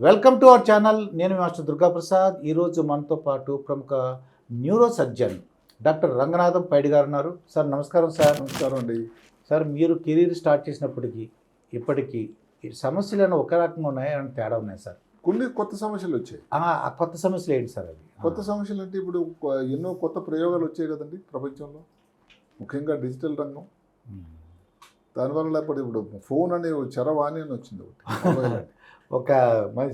Welcome to our channel నేను master Durgaprasad. ఈరోజు మనతో పాటు ప్రముఖ neuro surgeon doctor Ranganatham Paidi గారు ఉన్నారు. సార్ నమస్కారం సార్. నమస్కారం అండి. సార్ మీరు కెరీర్ స్టార్ట్ చేసినప్పటికీ ఇప్పటికీ ఈ సమస్యలను ఒక రకంగా ఉన్నాయి? అని తేడా ఉన్నాయి సార్? కొన్ని కొత్త సమస్యలు వచ్చాయి. ఆ కొత్త సమస్యలు ఏంటి సార్ అవి? కొత్త సమస్యలు అంటే ఇప్పుడు ఎన్నో కొత్త ప్రయోగాలు వచ్చాయి కదండి ప్రపంచంలో. ముఖ్యంగా డిజిటల్ రంగం. దానివల్ల లేకపోతే ఇప్పుడు ఫోన్ అనే చరవాణి అని వచ్చింది ఒకటి. ఒక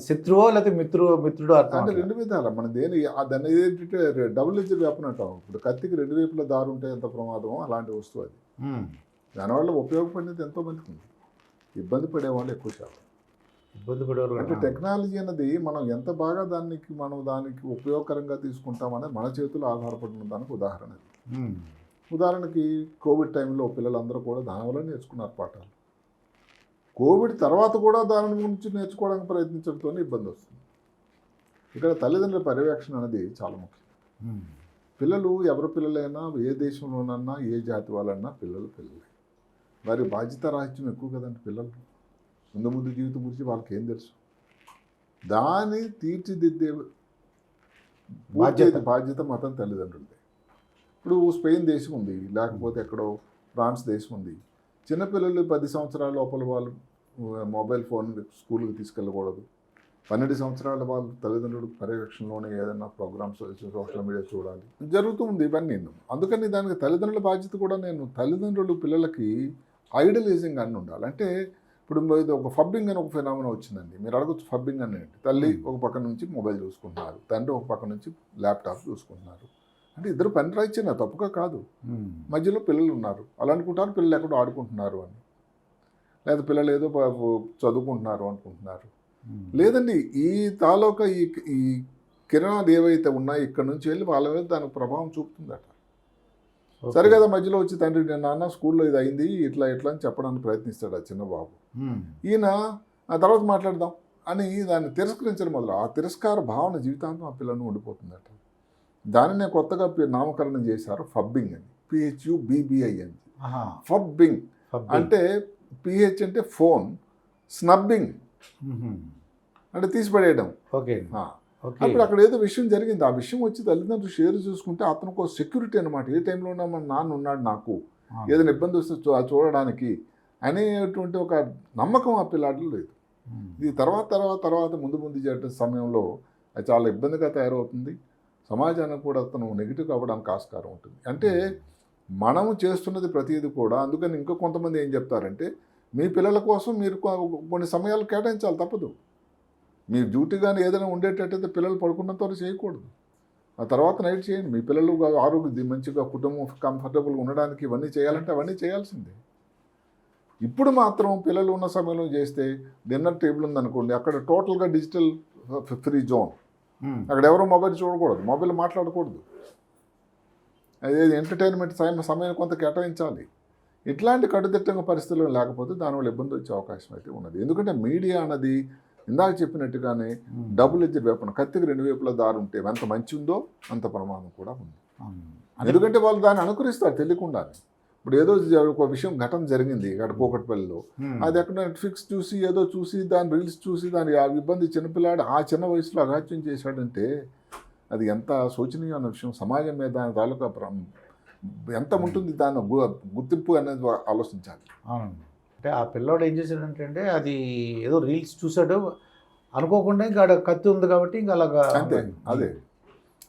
శత్రువో లేకపోతే మిత్రుడు మిత్రుడు అర్థం అంటే. రెండు విధాల మన దేని దాన్ని ఏంటంటే డబుల్ ఎడ్జ్ వెపన్ అంటాం ఇప్పుడు కత్తికి రెండు వైపులా దారి ఉంటే ఎంత ప్రమాదమో అలాంటి వస్తువు అది. దానివల్ల ఉపయోగపడినది ఎంతో మందికి ఉంది ఇబ్బంది పడే వాళ్ళు ఎక్కువ శాతం ఇబ్బంది పడేవారు అంటే. టెక్నాలజీ అన్నది మనం ఎంత బాగా దానికి మనం దానికి ఉపయోగకరంగా తీసుకుంటామనేది మన చేతులు ఆధారపడి ఉన్న దానికి ఉదాహరణ. ఉదాహరణకి కోవిడ్ టైంలో పిల్లలందరూ కూడా దాని వల్ల నేర్చుకున్నారు పాఠాలు కోవిడ్ తర్వాత కూడా దాని గురించి నేర్చుకోవడానికి ప్రయత్నించడంతో ఇబ్బంది వస్తుంది. ఇక్కడ తల్లిదండ్రుల పర్యవేక్షణ అనేది చాలా ముఖ్యం. పిల్లలు ఎవరి పిల్లలైనా ఏ దేశంలోనన్నా ఏ జాతి వాళ్ళన్నా పిల్లలు పిల్లలే. వారి బాధ్యత రాహిత్యం ఎక్కువ కదండి పిల్లలు ముందు ముందు జీవితం గురించి వాళ్ళకి ఏం తెలుసు? దాన్ని తీర్చిదిద్దే బాధ్యత. బాధ్యత. బాధ్యత మాత్రం తల్లిదండ్రులదే. ఇప్పుడు స్పెయిన్ దేశం ఉంది లేకపోతే ఎక్కడో ఫ్రాన్స్ దేశం ఉంది. చిన్నపిల్లలు పది సంవత్సరాల లోపల వాళ్ళు మొబైల్ ఫోన్ స్కూల్కి తీసుకెళ్ళకూడదు. పన్నెండు సంవత్సరాల వాళ్ళు తల్లిదండ్రుల పర్యవేక్షణలోనే ఏదైనా ప్రోగ్రామ్స్ సోషల్ మీడియా చూడాలి. జరుగుతూ ఉంది ఇవన్నీ. అందుకని దానికి తల్లిదండ్రుల బాధ్యత కూడా నేను తల్లిదండ్రులు పిల్లలకి ఐడలైజింగ్ అని ఉండాలి. అంటే ఇప్పుడు ఇది ఒక ఫబ్బింగ్ అని ఒక ఫినామిన వచ్చిందండి. మీరు అడగచ్చు ఫబ్బింగ్ అని తల్లి ఒక పక్క నుంచి మొబైల్ చూసుకుంటున్నారు. తండ్రి ఒక పక్క నుంచి ల్యాప్టాప్ చూసుకుంటున్నారు. అంటే ఇద్దరు పని రాయిచ్చిన తప్పుగా కాదు. మధ్యలో పిల్లలు ఉన్నారు అలా అనుకుంటారు పిల్లలు ఎక్కడో ఆడుకుంటున్నారు అని లేదా పిల్లలు ఏదో చదువుకుంటున్నారు అనుకుంటున్నారు. లేదండి ఈ తాలూకా ఈ ఈ కిరణాలు ఏవైతే ఉన్నాయో ఇక్కడ నుంచి వెళ్ళి వాళ్ళ మీద దానికి ప్రభావం చూపుతుందట. సరే కదా మధ్యలో వచ్చి తండ్రి నేను నాన్న స్కూల్లో ఇది అయింది ఇట్లా ఇట్లా అని చెప్పడానికి ప్రయత్నిస్తాడు ఆ చిన్న బాబు. ఈయన ఆ తర్వాత మాట్లాడదాం అని దాన్ని తిరస్కరించడం మొదలు ఆ తిరస్కార భావన జీవితాంతం ఆ పిల్లను ఉండిపోతుందట దానినే కొత్తగా నామకరణం చేశారు ఫబ్బింగ్ అని. పిహెచ్యు బీబీఐ అని. ఫబ్బింగ్. అంటే పిహెచ్ అంటే ఫోన్. స్నబ్బింగ్. అంటే తీసిపడేయడం. ఓకే. అప్పుడు అక్కడ ఏదో విషయం జరిగింది. ఆ విషయం వచ్చి తల్లిదండ్రులు షేర్ చూసుకుంటే అతనికి ఒక సెక్యూరిటీ అనమాట ఏ టైంలో ఉన్నా మన నాన్న ఉన్నాడు నాకు. ఏదైనా ఇబ్బంది వస్తే చూడడానికి అనేటువంటి ఒక నమ్మకం ఆ పిల్లాడిలో లేదు. ఇది తర్వాత తర్వాత తర్వాత ముందు ముందు జరిగే సమయంలో అది చాలా ఇబ్బందిగా తయారవుతుంది. సమాజానికి కూడా అతను నెగిటివ్ అవ్వడానికి ఆస్కారం ఉంటుంది. అంటే మనము చేస్తున్నది ప్రతిదీ కూడా అందుకని ఇంకా కొంతమంది ఏం చెప్తారంటే మీ పిల్లల కోసం మీరు కొన్ని సమయాలు కేటాయించాలి తప్పదు. మీ డ్యూటీ కానీ ఏదైనా ఉండేటట్టయితే పిల్లలు పడుకున్నంత వరకు చేయకూడదు. ఆ తర్వాత నైట్ చేయండి. మీ పిల్లలు ఆరోగ్య మంచిగా కుటుంబం కంఫర్టబుల్గా ఉండడానికి ఇవన్నీ చేయాలంటే అవన్నీ చేయాల్సిందే. ఇప్పుడు మాత్రం పిల్లలు ఉన్న సమయంలో చేస్తే డిన్నర్ టేబుల్ ఉందనుకోండి అక్కడ టోటల్గా డిజిటల్ ఫ్రీ జోన్. అక్కడ ఎవరు మొబైల్ చూడకూడదు. మొబైల్ మాట్లాడకూడదు. అదే ఎంటర్టైన్మెంట్ సమయం సమయం కొంత కేటాయించాలి. ఇట్లాంటి కట్టుదిట్టంగా పరిస్థితులు లేకపోతే దానివల్ల ఇబ్బంది వచ్చే అవకాశం అయితే ఉన్నది. ఎందుకంటే మీడియా అన్నది ఇందాక చెప్పినట్టుగానే ఉమ్. డబుల్ ఎడ్జ్ వెపన్ కత్తికి రెండు వైపులా దారి ఉంటే ఎంత మంచి ఉందో అంత ప్రమాదం కూడా ఉంది. ఎందుకంటే వాళ్ళు దాన్ని అనుకరిస్తారు తెలియకుండానే. ఇప్పుడు ఏదో ఒక విషయం ఘటన జరిగింది ఇక్కడ కూకట్పల్లిలో. అది ఎక్కడ నెట్ఫ్లిక్స్ చూసి ఏదో చూసి దాని రీల్స్ చూసి దాని ఆ ఇబ్బంది చిన్నపిల్లాడు ఆ చిన్న వయసులో అఘాత్యం చేశాడంటే అది ఎంత శోచనీయమైన విషయం. సమాజం మీద దాని తాలూకా ఎంత ఉంటుంది దాని గుర్తింపు అనేది ఆలోచించాలి. అంటే ఆ పిల్లోడు ఏం చేశాడంటే అంటే అది ఏదో రీల్స్ చూసాడు అనుకోకుండా ఇంకా కత్తి ఉంది కాబట్టి ఇంకా అలాగా అంతే అదే.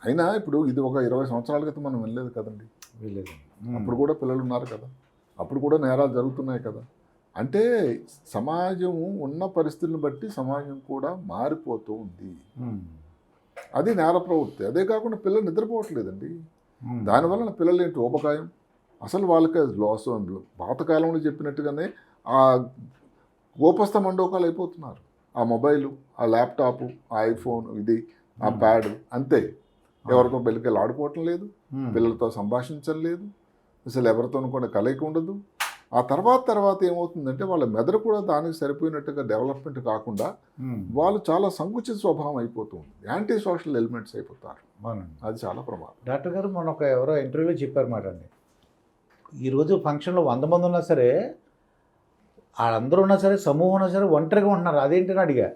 అయినా ఇప్పుడు ఇది ఒక ఇరవై సంవత్సరాల క్రితం మనం వెళ్ళలేదు కదండి. అప్పుడు కూడా పిల్లలు ఉన్నారు కదా. అప్పుడు కూడా నేరాలు జరుగుతున్నాయి కదా. అంటే సమాజం ఉన్న పరిస్థితులను బట్టి సమాజం కూడా మారిపోతూ ఉంది. అది నేర ప్రవృత్తి. అదే కాకుండా పిల్లలు నిద్రపోవట్లేదండి. దానివల్ల పిల్లలు ఏంటి ఉపకాయం అసలు వాళ్ళకి లాస్ పాతకాలంలో చెప్పినట్టుగానే ఆ గోపస్థ మండోకాలు అయిపోతున్నారు. ఆ మొబైలు ఆ ల్యాప్టాప్ ఆ ఐఫోన్ ఇది ఆ. ప్యాడ్ అంతే. ఎవరితో పెళ్ళికెళ్ళి ఆడుకోవటం లేదు. పిల్లలతో సంభాషించడం లేదు అసలు ఎవరితోనూ కూడా కలయిక ఉండదు. ఆ తర్వాత తర్వాత ఏమవుతుందంటే వాళ్ళ మెదడు కూడా దానికి సరిపోయినట్టుగా డెవలప్మెంట్ కాకుండా. వాళ్ళు చాలా సంకుచిత స్వభావం అయిపోతుంది యాంటీ సోషల్ ఎలిమెంట్స్ అయిపోతారు. అది చాలా ప్రమాదం. డాక్టర్ గారు మొన్న ఒక ఎవరో ఇంటర్వ్యూలో చెప్పారు మాట అండి. ఈరోజు ఫంక్షన్లో వంద మంది ఉన్నా సరే వాళ్ళందరూ ఉన్నా సరే సమూహం ఉన్నా సరే ఒంటరిగా ఉంటున్నారు. అదేంటని అడిగా.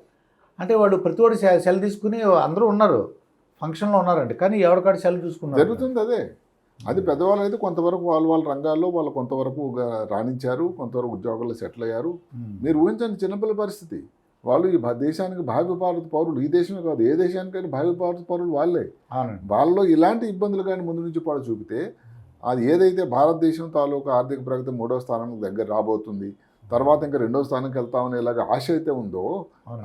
అంటే వాళ్ళు ప్రతి ఒక్కటి సెల్ తీసుకుని అందరూ ఉన్నారు. ఫంక్షన్లో ఉన్నారండి. కానీ ఎవరికాడు సెల్ చూసుకున్నారు? జరుగుతుంది అదే. అది పెద్దవాళ్ళు అయితే కొంతవరకు వాళ్ళ వాళ్ళ రంగాల్లో వాళ్ళు కొంతవరకు రాణించారు కొంతవరకు ఉద్యోగాల్లో సెటిల్ అయ్యారు. మీరు ఊహించండి చిన్నపిల్ల పరిస్థితి. వాళ్ళు ఈ దేశానికి భావి భారత పౌరులు ఈ దేశమే కాదు ఏ దేశానికైనా భావి భారత పౌరులు వాళ్ళే. వాళ్ళలో ఇలాంటి ఇబ్బందులు కానీ ముందు నుంచి పాడు చూపితే అది ఏదైతే భారతదేశం తాలూకా ఆర్థిక ప్రగతి మూడో స్థానానికి దగ్గర రాబోతుంది తర్వాత ఇంకా రెండో స్థానానికి వెళ్తామని ఇలాగ ఆశ అయితే ఉందో.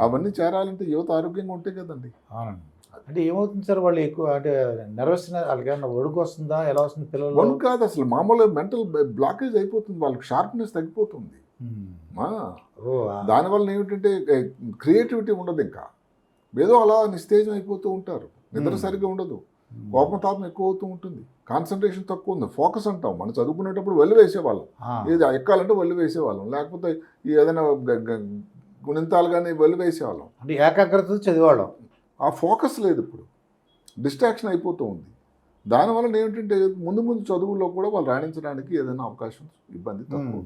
అవన్నీ చేరాలంటే యువత ఆరోగ్యంగా ఉంటే కదండి. అవునండి. అంటే ఏమవుతుంది సార్ వాళ్ళు ఎక్కువ అంటే నర్వస్ వాళ్ళకి ఒడుకు వస్తుందా? ఎలా వస్తుంది పిల్లలు వన్ కాదు అసలు. మామూలు మెంటల్ బ్లాకేజ్ అయిపోతుంది. వాళ్ళకి షార్ప్నెస్ తగ్గిపోతుంది. దానివల్ల ఏమిటంటే క్రియేటివిటీ ఉండదు ఇంకా. ఏదో అలా నిస్తేజం అయిపోతూ ఉంటారు. నిద్ర. సరిగ్గా ఉండదు. కోపం తాపం ఎక్కువ అవుతూ ఉంటుంది. కాన్సన్ట్రేషన్ తక్కువ ఉంది. ఫోకస్ అంటాం మనం. చదువుకునేటప్పుడు వెళ్ళి వేసేవాళ్ళం. ఏది ఎక్కాలంటే వెళ్ళి వేసేవాళ్ళం. లేకపోతే ఏదైనా గుణింతాలు కానీ వెళ్ళి వేసేవాళ్ళం. అంటే ఏకాగ్రత చదివాళ్ళం ఆ ఫోకస్ లేదు ఇప్పుడు. డిస్ట్రాక్షన్ అయిపోతూ ఉంది. దానివల్ల ఏమిటంటే ముందు ముందు చదువుల్లో కూడా వాళ్ళు రాణించడానికి ఏదైనా అవకాశం ఇబ్బంది తక్కువ.